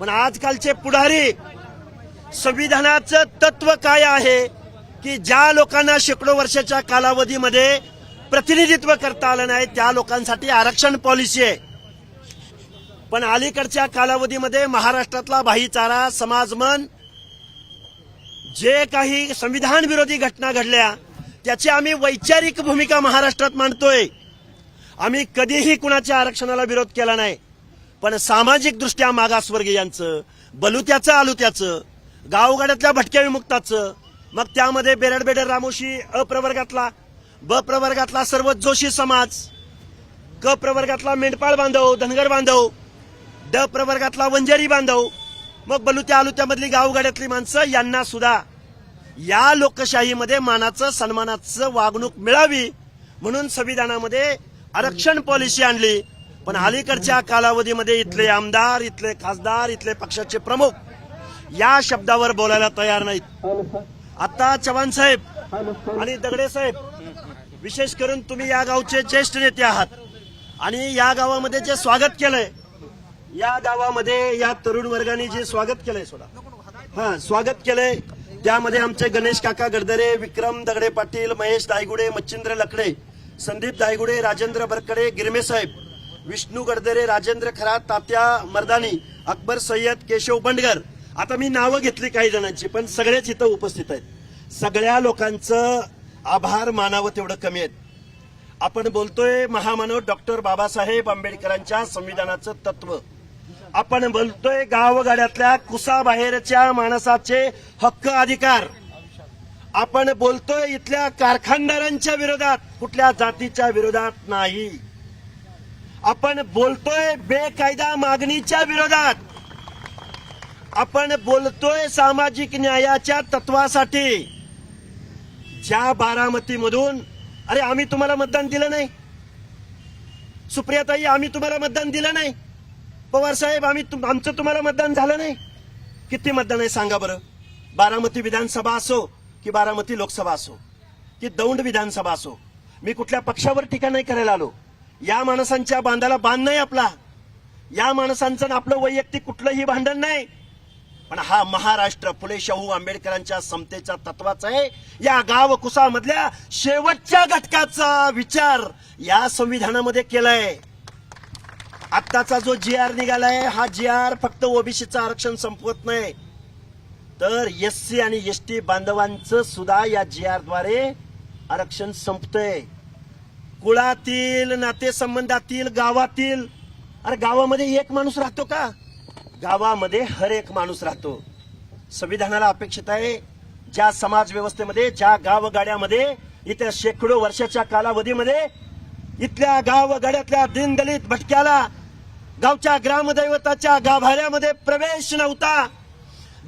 पण आजकालचे पुढारी संविधानाचं तत्व काय आहे की ज्या लोकांना शेकडो वर्षाच्या कालावधीमध्ये प्रतिनिधित्व करता आलं नाही त्या लोकांसाठी आरक्षण पॉलिसी आहे. पण अलीकडच्या कालावधीमध्ये महाराष्ट्रातला भाईचारा समाजमन जे काही संविधान विरोधी घटना घडल्या त्याची आम्ही वैचारिक भूमिका महाराष्ट्रात मांडतोय. आम्ही कधीही कुणाच्या आरक्षणाला विरोध केला नाही. पण सामाजिक दृष्ट्या मागासवर्गीयांचं बलुत्याचं आलुत्याचं गावगाड्यातल्या भटक्या विमुक्ताचं मग त्यामध्ये बेरड बेडर रामोशी अ प्रवर्गातला ब प्रवर्गातला सर्व जोशी समाज क प्रवर्गातला मेंढपाळ बांधव धनगर बांधव ड प्रवर्गातला वंजारी बांधव मग बलुत्या आलुत्यामधली गावगाड्यातली माणसं यांना सुद्धा या लोकशाहीमध्ये मानाचं सन्मानाचं वागणूक मिळावी म्हणून संविधानामध्ये आरक्षण पॉलिसी आणली. पण अलीकडच्या कालावधीमध्ये इथले आमदार इथले खासदार इथले पक्षाचे प्रमुख या शब्दावर बोलायला तयार नाहीत. आता चव्हाण साहेब आणि दगडे साहेब विशेष करून तुम्ही या गावचे ज्येष्ठ नेते आहात आणि या गावामध्ये जे स्वागत केलंय या गावामध्ये या तरुण वर्गाने जे स्वागत केलंय सोडा. हा स्वागत केलंय. त्यामध्ये आमचे गणेश काका गडदरे विक्रम दगडे पाटील महेश दायगुडे मच्छिंद्र लकडे संदीप दायगुडे राजेंद्र बरकडे गिरमे साहेब विष्णू गडदरे राजेंद्र खरात तात्या मर्दानी अकबर सय्यद केशव बंडगर. आता मी नावं घेतली काही जणांची पण सगळेच इथं उपस्थित आहेत. सगळ्या लोकांचं आभार मानावं तेवढं कमी आहेत. आपण बोलतोय महामानव डॉक्टर बाबासाहेब आंबेडकरांच्या संविधानाचं तत्व. आपण बोलतोय गावगाड्यातल्या कुसाबाहेरच्या माणसाचे हक्क अधिकार. आपण बोलतोय इथल्या कारखानदारांच्या विरोधात कुठल्या जातीच्या विरोधात नाही. आपण बोलतोय बेकायदा मागणीच्या विरोधात. आपण बोलतोय सामाजिक न्यायाच्या तत्वासाठी. ज्या बारामतीमधून अरे आम्ही तुम्हाला मतदान दिलं नाही. सुप्रियाताई आम्ही तुम्हाला मतदान दिलं नाही. पवार साहेब आम्ही तुम- आमचं तुम्हाला मतदान झालं नाही. किती मतदान आहे सांगा बरं. बारामती विधानसभा असो की बारामती लोकसभा असो की दौंड विधानसभा असो. मी कुठल्या पक्षावर टीका नाही करायला आलो. या माणसांच्या बांधाला बांध नाही आपला. या माणसांचं आपलं वैयक्तिक कुठलंही भांडण नाही. पण हा महाराष्ट्र फुले शाहू आंबेडकरांच्या समतेच्या तत्वाचा आहे. या गाव कुसामधल्या शेवटच्या घटकाचा विचार या संविधानामध्ये केलाय. आत्ताचा जो जी आर निघालाय हा जी आर फक्त ओबीसीचं आरक्षण संपवत नाही. तर एस सी आणि एस टी बांधवांचं सुद्धा या जी आरद्वारे आरक्षण संपतंय. कुळातील नातेसंबंधातील गावातील. अरे गावामध्ये एक माणूस राहतो का? गावामध्ये हर एक माणूस राहतो. संविधानाला अपेक्षित आहे ज्या समाज व्यवस्थेमध्ये ज्या गावगाड्यामध्ये इथल्या शेकडो वर्षाच्या कालावधीमध्ये इथल्या गावगाड्यातल्या दिनदलित भटक्याला गावच्या ग्रामदैवताच्या गाभाऱ्यामध्ये प्रवेश नव्हता.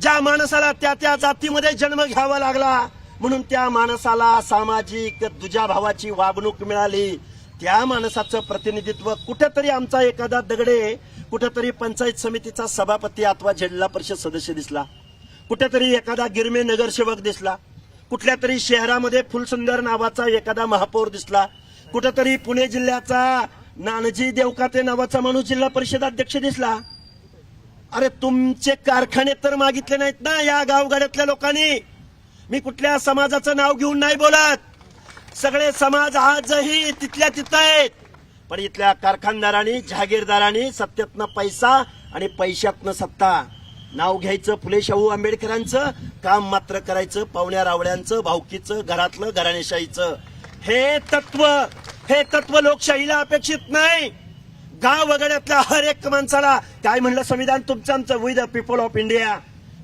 ज्या माणसाला त्या त्या जातीमध्ये जन्म घ्यावा लागला म्हणून त्या माणसाला सामाजिक दुजाभावाची वागणूक मिळाली. त्या माणसाचं प्रतिनिधित्व कुठेतरी आमचा एखादा दगडे कुठेतरी पंचायत समितीचा सभापती अथवा जिल्हा परिषद सदस्य दिसला. कुठेतरी एखादा गिरमे नगरसेवक दिसला. कुठल्या तरी शहरामध्ये फुलसुंदर नावाचा एखादा महापौर दिसला. कुठेतरी पुणे जिल्ह्याचा नानजी देवकाते नावाचा माणूस जिल्हा परिषद अध्यक्ष दिसला. अरे तुमचे कारखाने तर मागितले नाहीत ना या गावगाड्यातल्या लोकांनी? मी कुठल्या समाजाचं नाव घेऊन नाही बोलत. सगळे समाज आजही तिथल्या तिथं आहेत. पण इथल्या कारखानदारांनी जहागीरदारांनी सत्तेतनं पैसा आणि पैशातनं सत्ता. नाव घ्यायचं फुले शाहू आंबेडकरांचं काम मात्र करायचं पाहुण्या रावड्यांचं भावकीचं घरातलं घराणेशाहीचं. हे तत्व हे तत्व लोकशाहीला अपेक्षित नाही. गाव वगैरेतल्या हर एक माणसाला काय म्हणलं संविधान तुमचं आमचं? With the people of India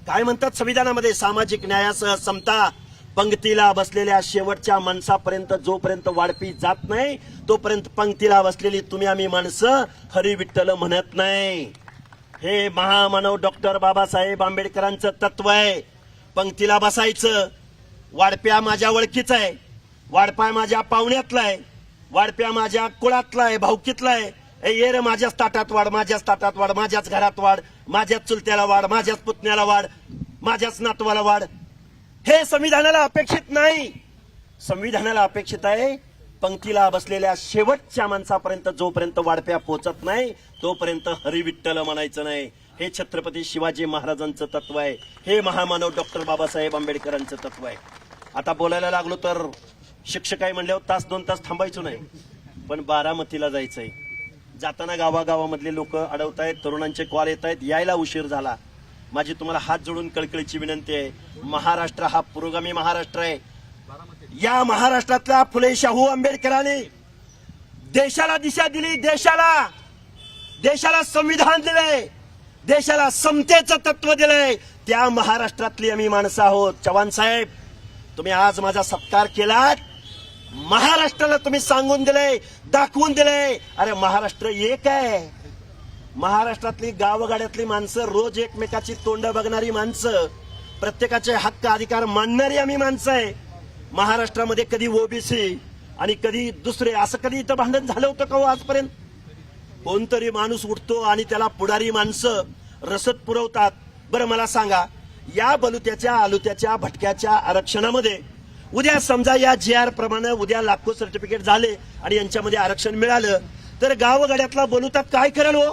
काय म्हणतात संविधानामध्ये? सामाजिक न्यायासह समता पंक्तीला बसलेल्या शेवटच्या माणसापर्यंत जोपर्यंत वाढपी जात नाही तोपर्यंत पंक्तीला बसलेली तुम्ही आम्ही माणसं हरी विठ्ठल म्हणत नाही. हे महामानव डॉक्टर बाबासाहेब आंबेडकरांचं तत्व आहे. पंक्तीला बसायचं. वाढप्या माझ्या ओळखीचा आहे. वाढपाय माझ्या पाहुण्यातला आहे. वाढप्या माझ्या कुळातला आहे भाऊकीतला आहे. ये रे माझ्याच ताटात वाढ माझ्याच ताटात वाढ माझ्याच घरात वाढ माझ्याच चुलत्याला वाढ माझ्याच पुतण्याला वाढ माझ्याच नातवाला वाढ. हे संविधानाला अपेक्षित नाही. संविधानाला अपेक्षित आहे पंक्तीला बसलेल्या शेवटच्या माणसापर्यंत जोपर्यंत वाढप्या पोचत नाही तोपर्यंत हरिविठ्ठल म्हणायचं नाही. हे छत्रपती शिवाजी महाराजांचं तत्व आहे. हे महामानव डॉक्टर बाबासाहेब आंबेडकरांचं तत्व आहे. आता बोलायला लागलो तर शिक्षक आहे म्हणल्यावर तास दोन तास थांबायचो नाही. पण बारामतीला जायचंय. जाताना गावागावामधले लोक अडवत आहेत तरुणांचे कॉल येत आहेत यायला उशीर झाला. माझी तुम्हाला हात जोडून कळकळीची विनंती आहे. महाराष्ट्र हा पुरोगामी महाराष्ट्र आहे. या महाराष्ट्रातल्या फुले शाहू आंबेडकरांनी देशाला दिशा दिली देशाला देशाला संविधान दिलंय देशाला समतेचं तत्व दिलंय. त्या महाराष्ट्रातली आम्ही माणसं आहोत. चव्हाण साहेब तुम्ही आज माझा सत्कार केलात. महाराष्ट्राला तुम्ही सांगून दिलंय दाखवून दिलंय. अरे महाराष्ट्र एक आहे. महाराष्ट्रातली गावगाड्यातली माणसं रोज एकमेकाची तोंड बघणारी माणसं प्रत्येकाचे हक्क अधिकार मानणारी आम्ही माणसं आहे. महाराष्ट्रामध्ये कधी ओबीसी आणि कधी दुसरे असं कधी इथं भांडण झालं होतं का हो आजपर्यंत? कोणतरी माणूस उठतो आणि त्याला पुढारी माणसं रसद पुरवतात. बरं मला सांगा या बलुत्याच्या आलुत्याच्या भटक्याच्या आरक्षणामध्ये उद्या समजा या जी आर प्रमाणे उद्या लाखो सर्टिफिकेट झाले आणि यांच्यामध्ये आरक्षण मिळालं तर गावगाड्यातला बलुता काय करेल हो?